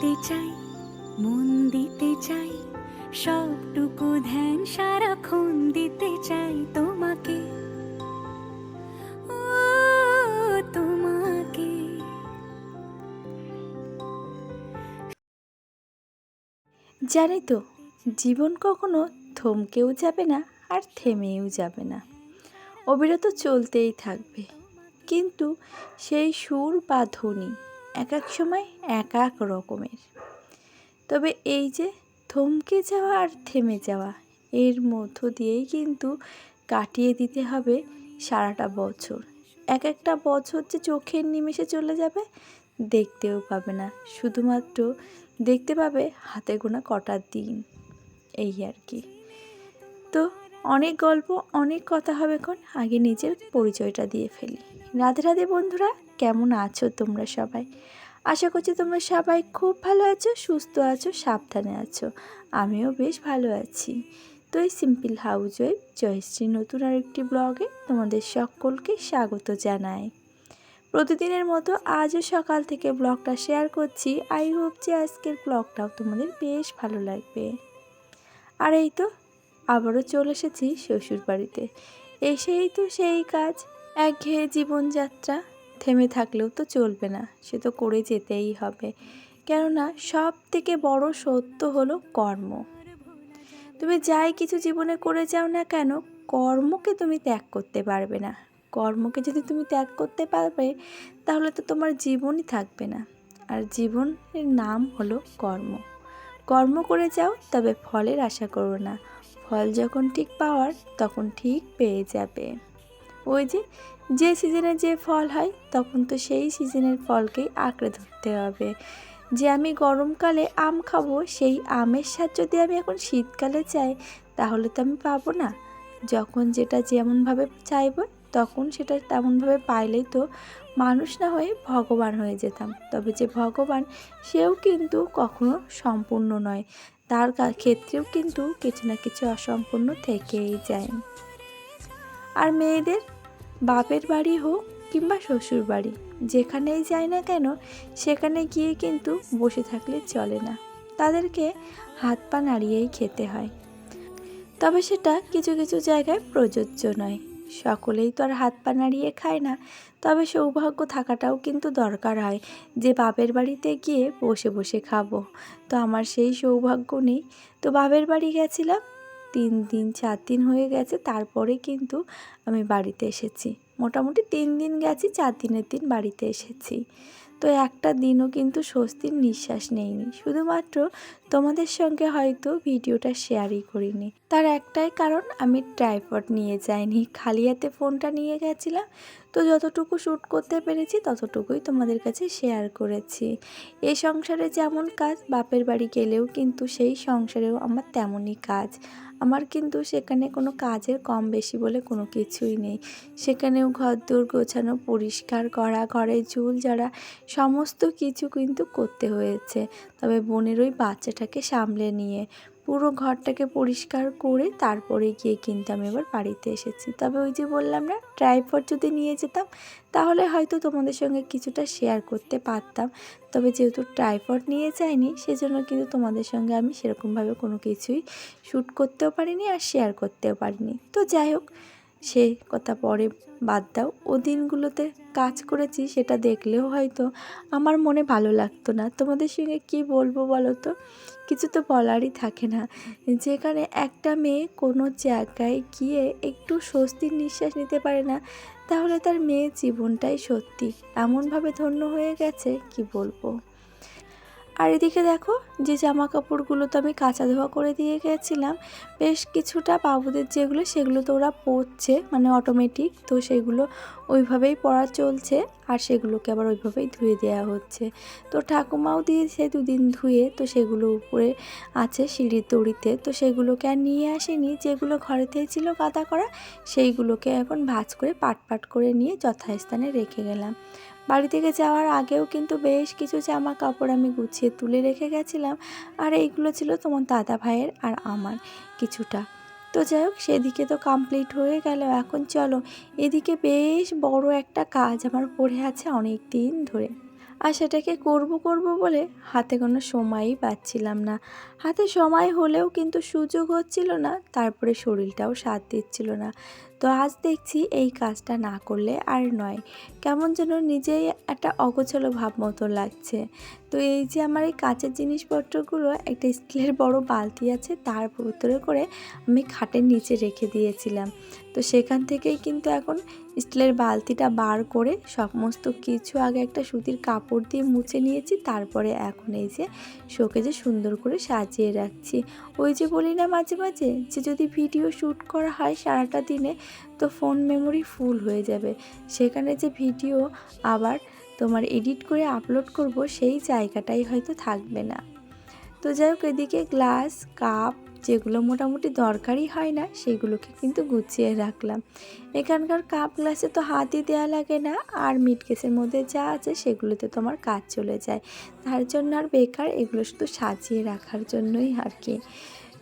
দিতে চাই, মন দিতে চাই, সবটুকু ধ্যান সারাক্ষণ দিতে চাই তোমাকে। তোমাকে। জানি তো, জীবন কখনো থমকেও যাবে না আর থেমেও যাবে না। অবিরত চলতেই থাকবে। কিন্তু সেই সুর বা ধ্বনি এক এক সময় এক এক রকমের। তবে এই যে থমকে যাওয়া আর থেমে যাওয়া, এর মধ্য দিয়েই কিন্তু কাটিয়ে দিতে হবে সারাটা বছর। এক একটা বছর যে চোখের নিমেষে চলে যাবে, দেখতেও পাবে না। শুধুমাত্র দেখতে পাবে হাতে গোনা কটার দিন। এই আর কি। তো অনেক গল্প, অনেক কথা হবে এখন। আগে নিজের পরিচয়টা দিয়ে ফেলি। রাধে রাধে বন্ধুরা। কেমন আছো তোমরা সবাই? আশা করছি তোমরা সবাই খুব ভালো আছো, সুস্থ আছো, সাবধানে আছো। আমিও বেশ ভালো আছি। তো এই সিম্পল হাউস ওয়াইফ জয়শ্রী নতুন আরেকটি ব্লগে তোমাদের সকলকে স্বাগত জানাই। প্রতিদিনের মতো আজও সকাল থেকে ব্লগটা শেয়ার করছি। আই হোপ যে আজকের ব্লগটাও তোমাদের বেশ ভালো লাগবে। আর এই তো, আবারও চলে এসেছি শ্বশুর বাড়িতে এসেই তো সেই কাজ, একঘেয়ে জীবনযাত্রা। থেমে থাকলেও তো চলবে না, সে তো করে যেতেই হবে। কেননা সব থেকে বড় সত্য হলো কর্ম। তুমি যাই কিছু জীবনে করে যাও না কেন, কর্মকে তুমি ত্যাগ করতে পারবে না। কর্মকে যদি তুমি ত্যাগ করতে পারবে, তাহলে তো তোমার জীবনই থাকবে না। আর জীবনের নাম হলো কর্ম। কর্ম করে যাও, তবে ফলের আশা করো না। ফল যখন ঠিক পাওয়ার, তখন ঠিক পেয়ে যাবে। ওই যে যে সিজনে যে ফল হয়, তখন তো সেই সিজনের ফলকেই আঁকড়ে ধরতে হবে। যে আমি গরমকালে আম খাব, সেই আমের স্বাদ যদি আমি এখন শীতকালে চাই, তাহলে তো আমি পাবো না। যখন যেটা যেমনভাবে চাইব, তখন সেটা তেমনভাবে পাইলেই তো মানুষ না হয়ে ভগবান হয়ে যেতাম। তবে যে ভগবান, সেও কিন্তু কখনো সম্পূর্ণ নয়। তার ক্ষেত্রেও কিন্তু কিছু না কিছু অসম্পূর্ণ থেকেই যায়। আর মেয়েদের বাপের বাড়ি হোক কিংবা শ্বশুর বাড়ি, যেখানেই যায় না কেন, সেখানে গিয়ে কিন্তু বসে থাকলে চলে না। তাদেরকে হাত পা নাড়িয়েই খেতে হয়। তবে সেটা কিছু কিছু জায়গায় প্রযোজ্য নয়। সকলেই তো আর হাত পা নাড়িয়ে খায় না, তবে সৌভাগ্য থাকাটাও কিন্তু দরকার হয় যে বাপের বাড়িতে গিয়ে বসে বসে খাব। তো আমার সেই সৌভাগ্য নেই। তো বাপের বাড়ি গেছিলাম তিন দিন, চার দিন হয়ে গেছে। তারপরে কিন্তু আমি বাড়িতে এসেছি। মোটামুটি তিন দিন গেছি, চার দিনের দিন বাড়িতে এসেছি। তো একটা দিনও কিন্তু স্বস্তির নিঃশ্বাস নেইনি। শুধুমাত্র তোমাদের সঙ্গে হয়তো ভিডিওটা শেয়ারই করিনি। তার একটাই কারণ, আমি ট্রাইপড নিয়ে যাইনি। খালি হাতে ফোনটা নিয়ে গেছিলাম, তো যতটুকু শ্যুট করতে পেরেছি, ততটুকুই তোমাদের কাছে শেয়ার করেছি। এই সংসারে যেমন কাজ, বাপের বাড়ি গেলেও কিন্তু সেই সংসারেও আমার তেমনই কাজ। আমার কিন্তু সেখানে কোনো কাজের কম বেশি বলে কোনো কিছুই নেই। সেখানেও ঘর দৌড় গোছানো, পরিষ্কার করা ঘরে ঝুল ঝাড়া সমস্ত কিছু কিন্তু করতে হয়েছে। তবে বোনের ওই বাচ্চাটাকে সামলে নিয়ে পুরো ঘরটাকে পরিষ্কার করে তারপরে গিয়ে কিন্তু আমি এবার বাড়িতে এসেছি। তবে ওই যে বললাম না, ট্রাইপড যদি নিয়ে যেতাম, তাহলে হয়তো তোমাদের সঙ্গে কিছুটা শেয়ার করতে পারতাম। তবে যেহেতু ট্রাইপড নিয়ে যাইনি, সেজন্য কিন্তু তোমাদের সঙ্গে আমি সেরকমভাবে কোনো কিছুই শ্যুট করতেও পারিনি আর শেয়ার করতেও পারিনি। তো যাই হোক সে কথা পরে বাদ দাও। ও দিনগুলোতে কাজ করেছি সেটা দেখলেও হয়তো আমার মনে ভালো লাগতো না। তোমাদের সঙ্গে কি বলব বলো তো? কিছু তো বলারই থাকে না। যেখানে একটা মেয়ে কোনো জায়গায় গিয়ে একটু স্বস্তির নিঃশ্বাস নিতে পারে না, তাহলে তার মেয়ে জীবনটাই সত্যি। এমনভাবে ধন্য হয়ে গেছে, কি বলব? আর এদিকে দেখো, যে জামা কাপড়গুলো তো আমি কাঁচা ধোয়া করে দিয়ে গেছিলাম, বেশ কিছুটা বাবুদের যেগুলো, সেগুলো তো ওরা পরছে মানে অটোমেটিক তো সেগুলো ওইভাবেই পরা চলছে, আর সেগুলোকে আবার ওইভাবেই ধুয়ে দেওয়া হচ্ছে। তো ঠাকুমাও দিয়েছে দুদিন ধুয়ে, তো সেগুলো উপরে আছে সিঁড়ির দড়িতে, তো সেগুলোকে আর নিয়ে আসেনি, যেগুলো ঘরেতেই ছিল কাদা করা, সেইগুলোকে এখন ভাঁজ করে পাট পাট করে নিয়ে যথাস্থানে রেখে গেলাম। বাড়ি থেকে যাওয়ার আগেও কিন্তু বেশ কিছু জামা কাপড় আমি গুছিয়ে তুলে রেখে গেছিলাম। আর এইগুলো ছিল তোমার দাদা ভাইয়ের আর আমার কিছুটা। তো যাই হোক, সেদিকে তো কমপ্লিট হয়ে গেল। এখন চলো, এদিকে বেশ বড় একটা কাজ আমার পড়ে আছে অনেক দিন ধরে। আর সেটাকে করব করব বলে হাতে কোনো সময়ই পাচ্ছিলাম না। হাতে সময় হলেও কিন্তু সুযোগ হচ্ছিল না, তারপরে শরীরটাও সাথ দিচ্ছিল না। তো আজ দেখছি এই কাজটা না করলে আর নয়। কেমন যেন নিজেই একটা অগোছালো ভাব মতো লাগছে। তো এই যে আমার এই কাঁচের জিনিসপত্রগুলো, একটা স্টিলের বড় বালতি আছে, তার ভিতরে করে আমি খাটের নিচে রেখে দিয়েছিলাম। তো সেখান থেকেই কিন্তু এখন স্টিলের বালতিটা বার করে সমস্ত কিছু আগে একটা সুতির কাপড় দিয়ে মুছে নিয়েছি, তারপরে এখন এই যে শোকেজে সুন্দর করে সাজিয়ে রাখছি। ওই যে বলি না মাঝে মাঝে যে যদি ভিডিও শ্যুট করা হয় সারাটা দিনে, তো ফোন মেমোরি ফুল হয়ে যাবে। সেখানে যে ভিডিও আবার তোমার এডিট করে আপলোড করব সেই জায়গাটাই হয়তো থাকবে না। তো যাই হোক, এদিকে গ্লাস কাপ যেগুলো মোটামুটি দরকারই হয় না, সেগুলোকে কিন্তু গুছিয়ে রাখলাম। এখানকার কাপ গ্লাসে তো হাতই দেওয়া লাগে না, আর মিট কেসের মধ্যে যা আছে সেগুলোতে তোমার কাজ চলে যায়। তার জন্য আর বেকার, এগুলো শুধু সাজিয়ে রাখার জন্যই আর কি।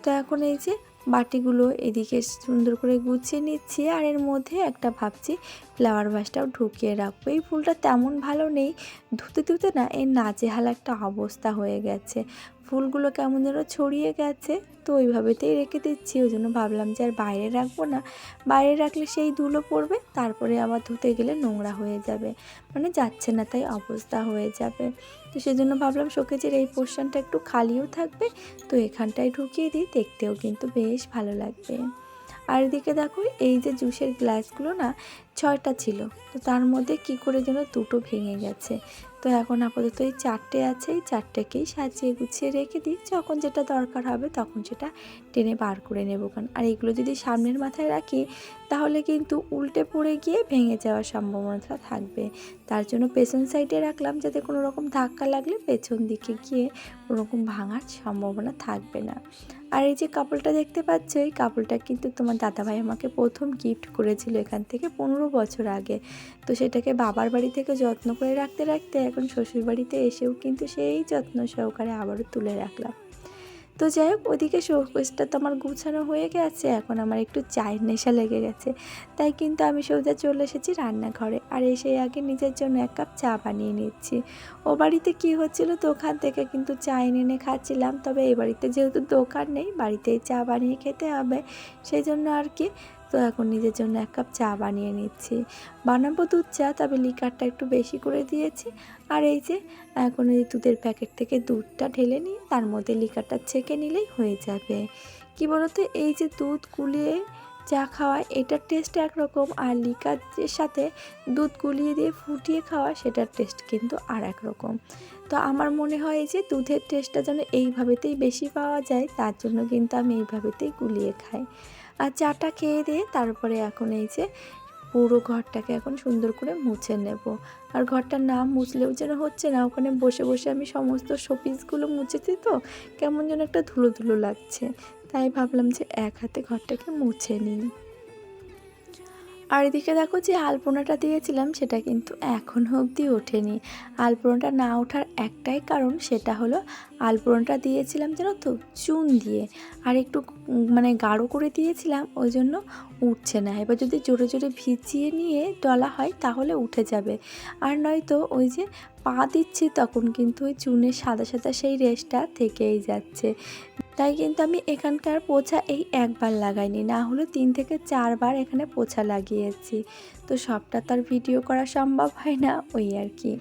তো এখন এই যে বাটিগুলো এদিকে সুন্দর করে গুছিয়ে নিচ্ছি, আর এর মধ্যে একটা ভাবছি ফ্লাওয়ার ভাসটাও ঢুকিয়ে রাখব। এই ফুলটা তেমন ভালো নেই। ধুতে ধুতে না এর নাজেহাল একটা অবস্থা হয়ে গেছে। ফুলগুলো কেমন যেন ছড়িয়ে গেছে। তো ওইভাবেতেই রেখে দিচ্ছি। ওই জন্য ভাবলাম যে আর বাইরে রাখব না। বাইরে রাখলে সেই ধুলো পড়বে। তারপরে আবার ধুতে গেলে নোংরা হয়ে যাবে। মানে যাচ্ছে না, তাই অবস্থা হয়ে যাবে। তো সেজন্য ভাবলাম শোকেজের এই পোর্শনটা একটু খালিও থাকবে। তো এখানটায় ঢুকিয়ে দিই। দেখতেও কিন্তু বেশ ভালো লাগবে। আর এদিকে দেখো, এই যে জুসের গ্লাসগুলো না ছয়টা ছিল। তো তার মধ্যে কি করে যেন দুটো ভেঙে গেছে। তো এখন আপাতত এই চারটে আছে, এই চারটেকেই সাজিয়ে গুছিয়ে রেখে দিই। যখন যেটা দরকার হবে তখন সেটা টেনে বার করে নেব। কারণ আর এগুলো যদি সামনের মাথায় রাখি, তাহলে কিন্তু উল্টে পড়ে গিয়ে ভেঙে যাওয়ার সম্ভাবনাটা থাকবে। তার জন্য পেছন সাইডে রাখলাম যাতে কোনো রকম ধাক্কা লাগলে পেছন দিকে গিয়ে কোনো রকম ভাঙার সম্ভাবনা থাকবে না। আর এই যে কাপড়টা দেখতে পাচ্ছ, এই কাপড়টা কিন্তু তোমার দাদাভাই আমাকে প্রথম গিফট করেছিল এখান থেকে পনেরো বছর আগে। তো সেটাকে বাবার বাড়ি থেকে যত্ন করে রাখতে রাখতে এখন শ্বশুর বাড়িতে এসেও কিন্তু সেই যত্ন সহকারে আবারও তুলে রাখলাম। তো যাই হোক, ওদিকে শোকেসটা তো আমার গুছানো হয়ে গেছে, এখন আমার একটু চায়ের নেশা লেগে গেছে। তাই কিন্তু আমি সোজা চলে এসেছি রান্নাঘরে, আর এসে আগে নিজের জন্য এক কাপ চা বানিয়ে নিচ্ছি। ও বাড়িতে কী হচ্ছিল ওখান থেকে কিন্তু চা এনে এনে খাচ্ছিলাম, তবে এই বাড়িতে যেহেতু দোকান নেই, বাড়িতেই চা বানিয়ে খেতে হবে। সেই জন্য আর কি তো এখন নিজের জন্য এক কাপ চা বানিয়ে নিচ্ছি। বানাবো দুধ চা, তবে লিকারটা একটু বেশি করে দিয়েছি। আর এই যে, এখন এই দুধের প্যাকেট থেকে দুধটা ঢেলে নিই তার মধ্যে লিকারটা ছেঁকে নিলেই হয়ে যাবে। কি বলতো, এই যে দুধ গুলিয়ে চা খাওয়া, এটার টেস্ট একরকম। আর লিকারের সাথে দুধ গুলিয়ে দিয়ে ফুটিয়ে খাওয়া, সেটার টেস্ট কিন্তু আর একরকম। তো আমার মনে হয় যে, দুধের টেস্টটা যেন এইভাবেতেই বেশি পাওয়া যায়, তার জন্য কিন্তু আমি এইভাবেতেই গুলিয়ে খাই। আর চাটা খেয়ে দিয়ে তারপরে এখন এই যে পুরো ঘরটাকে এখন সুন্দর করে মুছে নেব। আর ঘরটার না মুছলেও যেন হচ্ছে না, ওখানে বসে বসে আমি সমস্ত শোপিসগুলো মুছেছি তো, কেমন যেন একটা ধুলো ধুলো লাগছে। তাই ভাবলাম যে এক হাতে ঘরটাকে মুছে নিই। আর এদিকে দেখো যে আলপনাটা দিয়েছিলাম, সেটা কিন্তু এখনও অবধি ওঠেনি। আলপনাটা না ওঠার একটাই কারণ, সেটা হলো আলপনাটা দিয়েছিলাম যেন তো চুন দিয়ে, আর একটু মানে গাঢ় করে দিয়েছিলাম, ওই জন্য উঠছে না। এবার যদি জোরে জোরে ভিজিয়ে নিয়ে ডলা হয়, তাহলে উঠে যাবে। আর নয়তো ওই যে পা দিচ্ছি, তখন কিন্তু ওই চুনের সাদা সাদা সেই রেশটা থেকেই যাচ্ছে। তাই কিন্তু আমি এখানকার পোছা এই একবার লাগাইনি, না হলে তিন থেকে চারবার এখানে পোছা লাগিয়েছি। তো সবটা তো আর ভিডিও করা সম্ভব হয় না, ওই আর কি।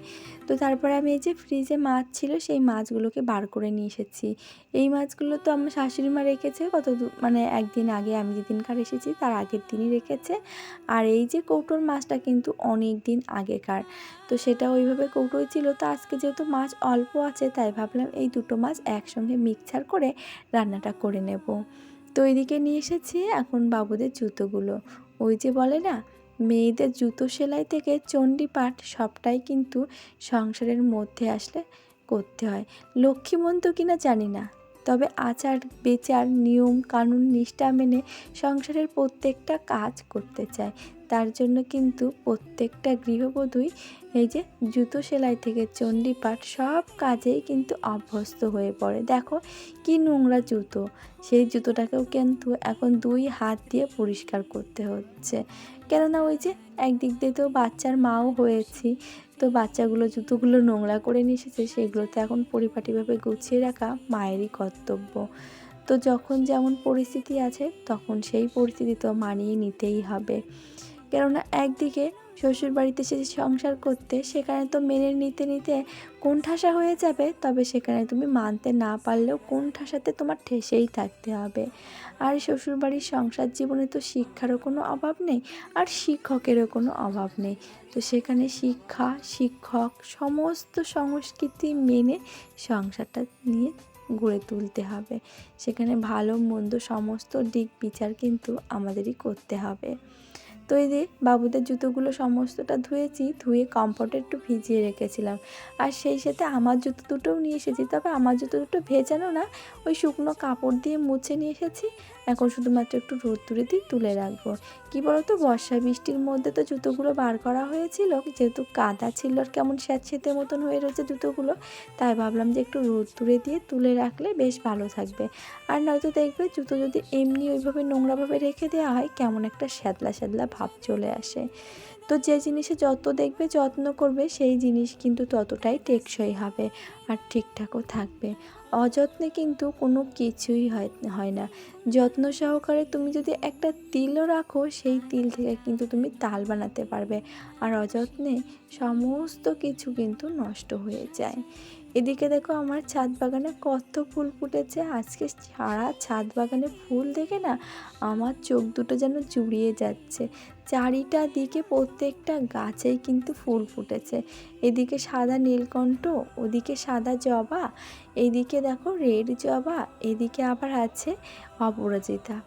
তো তারপরে আমি এই যে ফ্রিজে মাছ ছিল, সেই মাছগুলোকে বার করে নিয়ে এসেছি। এই মাছগুলো তো আমার শাশুড়ি মা রেখেছে কত মানে একদিন আগে, আমি যেদিনকার এসেছি তার আগের দিনই রেখেছে। আর এই যে কৌটোর মাছটা কিন্তু অনেক দিন আগেকার। তো সেটা ওইভাবে কৌটোই ছিল। তো আজকে যেহেতু মাছ অল্প আছে, তাই ভাবলাম এই দুটো মাছ একসঙ্গে মিক্সার করে রান্নাটা করে নেব। তো এইদিকে নিয়ে এসেছি এখন বাবুদের জুতোগুলো। ওই যে বলে না মেয়েদের জুতো সেলাই থেকে চণ্ডী পাঠ সবটাই কিন্তু সংসারের মধ্যে আসলে করতে হয়। লক্ষ্মীমন্ত কিনা জানি না। তবে আচার, বেচার, নিয়ম, কানুন, নিষ্ঠা মেনে সংসারের প্রত্যেকটা কাজ করতে চায়। তার জন্য কিন্তু প্রত্যেকটা গৃহবধূই এই যে জুতো সেলাই থেকে চণ্ডীপাঠ সব কাজেই কিন্তু অভ্যস্ত হয়ে পড়ে। দেখো কি নোংরা জুতো। সেই জুতোটাকেও কিন্তু এখন দুই হাত দিয়ে পরিষ্কার করতে হচ্ছে। কেননা ওই যে একদিক দিয়ে তো বাচ্চার মাও হয়েছি, তো বাচ্চাগুলো জুতোগুলো নোংরা করে নিয়ে এসেছে সেগুলো তো এখন পরিপাটিভাবে গুছিয়ে রাখা মায়েরই কর্তব্য। তো যখন যেমন পরিস্থিতি আছে, তখন সেই পরিস্থিতি তো মানিয়ে নিতেই হবে। কেননা একদিকে শ্বশুর বাড়িতে এসে সংসার করতে, সেখানে তো মেনে নিতে নিতে কোণঠাসা হয়ে যাবে, তবে সেখানে তুমি মানতে না পারলেও কোণঠাসাতে তোমার ঠেসেই থাকতে হবে। আর শ্বশুরবাড়ির সংসার জীবনে তো শিক্ষারও কোনো অভাব নেই, আর শিক্ষকেরও কোনো অভাব নেই। তো সেখানে শিক্ষা, শিক্ষক, সমস্ত সংস্কৃতি মেনে সংসারটা নিয়ে গড়ে তুলতে হবে। সেখানে ভালো, মন্দ সমস্ত দিক বিচার কিন্তু আমাদেরই করতে হবে। তো এই যে বাবুদের জুতোগুলো সমস্তটা ধুয়েছি, ধুয়ে কমফর্টে একটু ভিজিয়ে রেখেছিলাম। আর সেই সাথে আমার জুতো দুটোও নিয়ে এসেছি, তবে আমার জুতো দুটো ভেজানো না, ওই শুকনো কাপড় দিয়ে মুছে নিয়ে এসেছি। এখন শুধুমাত্র একটু রোদ্দুরে দিয়ে তুলে রাখব। কী বলতো, বর্ষা বৃষ্টির মধ্যে তো জুতোগুলো বার করা হয়েছিল। যেহেতু কাদা ছিল আর কেমন স্যাঁতস্যাঁতে মতন হয়ে রয়েছে জুতোগুলো, তাই ভাবলাম যে একটু রোদ্দুরে দিয়ে তুলে রাখলে বেশ ভালো থাকবে। আর নয়তো দেখবে জুতো যদি এমনি ওইভাবে নোংরাভাবে রেখে দেওয়া হয়, কেমন একটা শ্যাদলা শ্যাদলা ভাব চলে আসে। তো যে জিনিসে যত দেখবে যত্ন করবে, সেই জিনিস কিন্তু ততটাই টেকসই হবে আর ঠিকঠাকও থাকবে। অযত্নে কিন্তু কোনো কিছুই হয় না। যত্ন সহকারে তুমি যদি একটা তিলও রাখো, সেই তিল থেকে কিন্তু তুমি তাল বানাতে পারবে। আর অযত্নে সমস্ত কিছু কিন্তু নষ্ট হয়ে যায়। এদিকে দেখো আমার ছাদ বাগানে কত ফুল ফুটেছে। আজকে সারা ছাদ বাগানে ফুল দেখে না আমার চোখ দুটো যেন জুড়িয়ে যাচ্ছে। চারিটা দিকে প্রত্যেকটা গাছেই কিন্তু ফুল ফুটেছে। এদিকে সাদা নীলকণ্ঠ, ওদিকে সাদা জবা, এদিকে দেখো রেড জবা, এদিকে আবার আছে অপরাজিতা।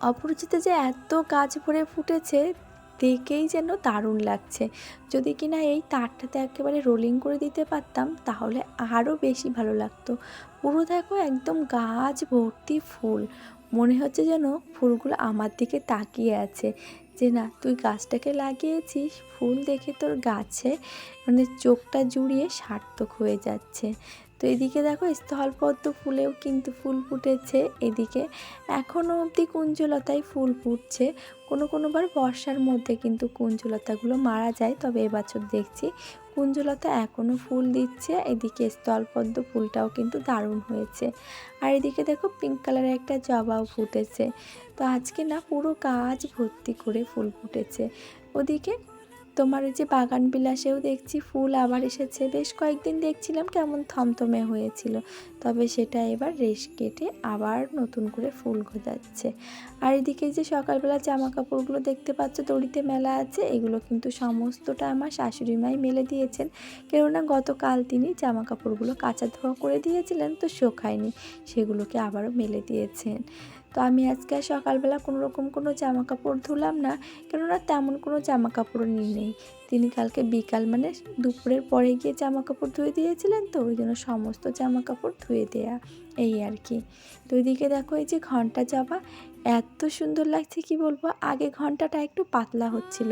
অপরাজিতা যে এত গাছ ভরে ফুটেছে দেখেই যেন দারুণ লাগছে। যদি কিনা এই তারটাতে একেবারে রোলিং করে দিতে পারতাম, তাহলে আরও বেশি ভালো লাগতো। পুরো দেখো একদম গাছ ভর্তি ফুল। মনে হচ্ছে যেন ফুলগুলো আমার দিকে তাকিয়ে আছে। যে না, তুই গাছটাকে লাগিয়েছিস, ফুল দেখে তোর গাছে মানে চোখটা জুড়িয়ে সার্থক হয়ে যাচ্ছে। তো এদিকে দেখো স্থলপদ্ম ফুলেও কিন্তু ফুল ফুটেছে এদিকে। এখনও অবধি কুঞ্জলতায় ফুল ফুটছে। কোনো কোনোবার বর্ষার মধ্যে কিন্তু কুঞ্জলতাগুলো মারা যায়, তবে এবছর দেখছি কুঞ্জলতা এখনও ফুল দিচ্ছে। এদিকে স্থলপদ্ম ফুলটাও কিন্তু দারুণ হয়েছে। আর এদিকে দেখো পিঙ্ক কালারের একটা জবাও ফুটেছে। তো আজকে না পুরো গাছ ভর্তি করে ফুল ফুটেছে। ওদিকে তোমার ওই যে বাগান বিলাসেও দেখছি ফুল আবার এসেছে। বেশ কয়েকদিন দেখছিলাম কেমন থমথমে হয়েছিল। তবে সেটা এবার রেশ কেটে আবার নতুন করে ফুল গজাচ্ছে আর এদিকে যে সকালবেলা জামা কাপড়গুলো দেখতে পাচ্ছ, দড়িতে মেলা আছে, এগুলো কিন্তু সমস্তটা আমার শাশুড়ি মাই মেলে দিয়েছেন। কেননা গতকাল তিনি জামা কাপড়গুলো কাঁচা ধোয়া করে দিয়েছিলেন, তো শোকায়নি, সেগুলোকে আবারও মেলে দিয়েছেন। তো আমি আজকে সকালবেলা কোনো রকম কোনো জামা কাপড় ধুলাম না, কেননা তেমন কোনো জামা কাপড় নিয়ে নেই। তিনি কালকে বিকাল মানে দুপুরের পরে গিয়ে জামা কাপড় ধুয়ে দিয়েছিলেন তো, ওই জন্য সমস্ত জামা কাপড় ধুয়ে দেয়া, এই আর কি। তো ওইদিকে দেখো এই যে ঘণ্টা জবা, এত সুন্দর লাগছে কি বলব, আগে ঘন্টাটা একটু পাতলা হচ্ছিল,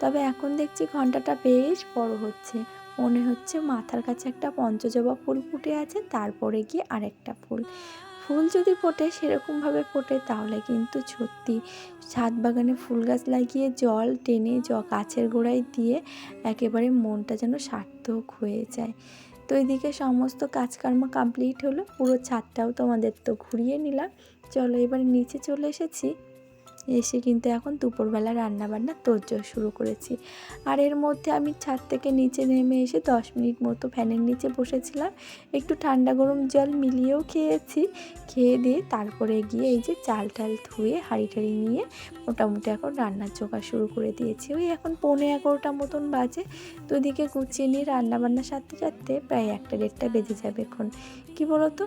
তবে এখন দেখছি ঘন্টাটা বেশ বড় হচ্ছে। মনে হচ্ছে মাথার কাছে একটা পঞ্চজবা ফুল ফুটে আছে, তারপরে গিয়ে আরেকটা ফুল। ফুল যদি ফোটে সেরকমভাবে ফোটে তাহলে কিন্তু সত্যি ছাদ বাগানে ফুল গাছ লাগিয়ে জল টেনে জ, গাছের গোড়ায় দিয়ে একেবারে মনটা যেন সার্থক হয়ে যায়। তো এদিকে সমস্ত কাজকর্ম কমপ্লিট হলো, পুরো ছাদটাও তোমাদের তো ঘুরিয়ে নিলাম। চলো এবার নিচে চলে এসেছি। এসে কিন্তু এখন দুপুরবেলা রান্নাবান্না তোরজোর শুরু করেছি। আর এর মধ্যে আমি ছাদ থেকে নিচে নেমে এসে দশ মিনিট মতো ফ্যানের নিচে বসেছিলাম। একটু ঠান্ডা গরম জল মিলিয়েও খেয়েছি। খেয়ে দিয়ে তারপরে গিয়ে এই যে চাল টাল ধুয়ে, হাঁড়ি টাড়ি নিয়ে মোটামুটি এখন রান্নার জোগাড় শুরু করে দিয়েছি। ওই এখন পৌনে এগারোটা মতন বাজে। তো ওদিকে গুছিয়ে নিয়ে রান্নাবান্না সারতে সারতে প্রায় একটা দেড়টা বেজে যাবে এখন। কী বলো তো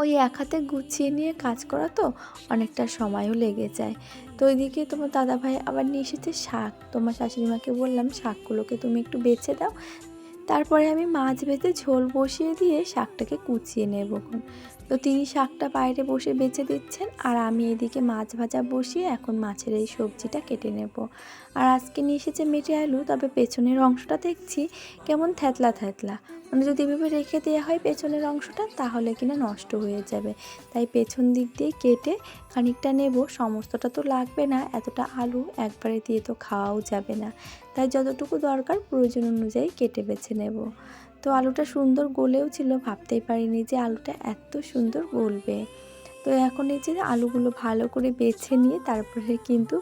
ওই এক হাতে গুছিয়ে নিয়ে কাজ করা তো অনেকটা সময়ও লেগে যায়। তো ওইদিকে তোমার দাদাভাই আবার নিয়ে এসেছে শাক। তোমার শাশুড়ি মাকে বললাম, শাকগুলোকে তুমি একটু বেছে দাও তারপরে আমি মাছ ভেজে ঝোল বসিয়ে দিয়ে শাকটাকে কুচিয়ে নেবখন তো তিনি শাকটা বাইরে বসে বেছে দিচ্ছেন আর আমি এদিকে মাছ ভাজা বসিয়ে এখন মাছের এই সবজিটা কেটে নেব। আর আজকে নিয়ে এসেছে মেটে আলু, তবে পেছনের অংশটা দেখছি কেমন থ্যাতলা থ্যাতলা মানে যদি এভাবে রেখে দেওয়া হয় পেছনের অংশটা, তাহলে কিনা নষ্ট হয়ে যাবে। তাই পেছন দিক দিয়ে কেটে খানিকটা নেব। সমস্তটা তো লাগবে না, এতটা আলু একবারে দিয়ে তো খাওয়াও যাবে না। তাই যতটুকু দরকার প্রয়োজন অনুযায়ী কেটে বেছে নেব। তো আলুটা সুন্দর গলেও ছিল, ভাবতেই পারিনি যে আলুটা এত সুন্দর গলবে। তো এখন এই যে আলুগুলো ভালো করে বেছে নিয়ে তারপরে কিন্তু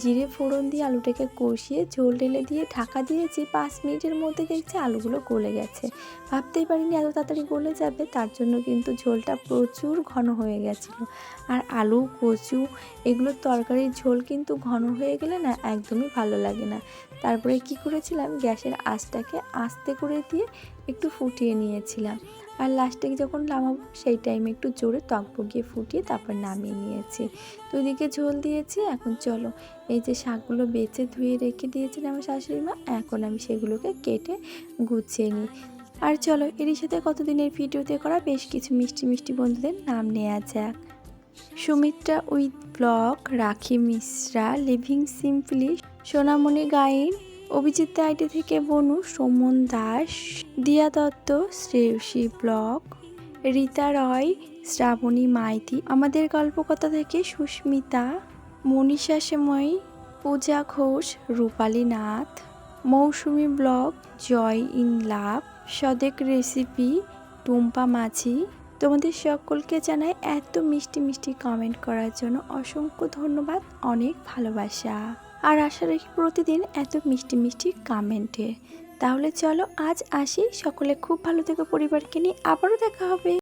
জিরে ফোড়ন দিয়ে আলুটাকে কষিয়ে ঝোল ঢেলে দিয়ে ঢাকা দিয়েছি, পাঁচ মিনিটের মধ্যে দেখছি আলুগুলো গলে গেছে। ভাবতেই পারিনি এত তাড়াতাড়ি গলে যাবে, তার জন্য কিন্তু ঝোলটা প্রচুর ঘন হয়ে গেছিল। আর আলু, কচু, এগুলোর তরকারির ঝোল কিন্তু ঘন হয়ে গেলে না একদমই ভালো লাগে না। তারপরে কি করেছিলাম? গ্যাসের আঁচটাকে আস্তে করে দিয়ে একটু ফুটিয়ে নিয়েছিলাম। আর লাস্টে যখন নামাবো, সেই টাইমে একটু জোরে টক বগিয়ে ফুটিয়ে তারপর নামিয়ে নিয়েছি। তো ওইদিকে ঝোল দিয়েছি, এখন চলো। এই যে শাকগুলো বেছে ধুয়ে রেখে দিয়েছেন আমার শাশুড়ি মা, এখন আমি সেগুলোকে কেটে গুছিয়ে নিই। আর চলো, এরই সাথে কতদিনের ভিডিওতে করা বেশ কিছু মিষ্টি মিষ্টি বন্ধুদের নাম নেওয়া যাক। Sumitra with blog, Rakhi Mishra, living simply Sonamoni Gain, Abhijit ID থেকে বনু, সোমন দাস, দিয়া দত্ত, শ্রেয়সী ব্লক, রীতা রয়, শ্রাবণী মাইতি। আমাদের গল্পকথা থেকে Susmita, Manisha Semoyi Puja Ghosh, Rupali Nath, Mousumi blog joy in love, Sadek recipe, Tumpa Majhi. তোমাদের সকলকে জানাই এত মিষ্টি মিষ্টি কমেন্ট করার জন্য অসংখ্য ধন্যবাদ, অনেক ভালোবাসা। আর আশা রাখি প্রতিদিন এত মিষ্টি মিষ্টি কমেন্টে তাহলে চলো আজ আসি। সকলে খুব ভালো থেকে পরিবারকে নিয়ে। আবারও দেখা হবে।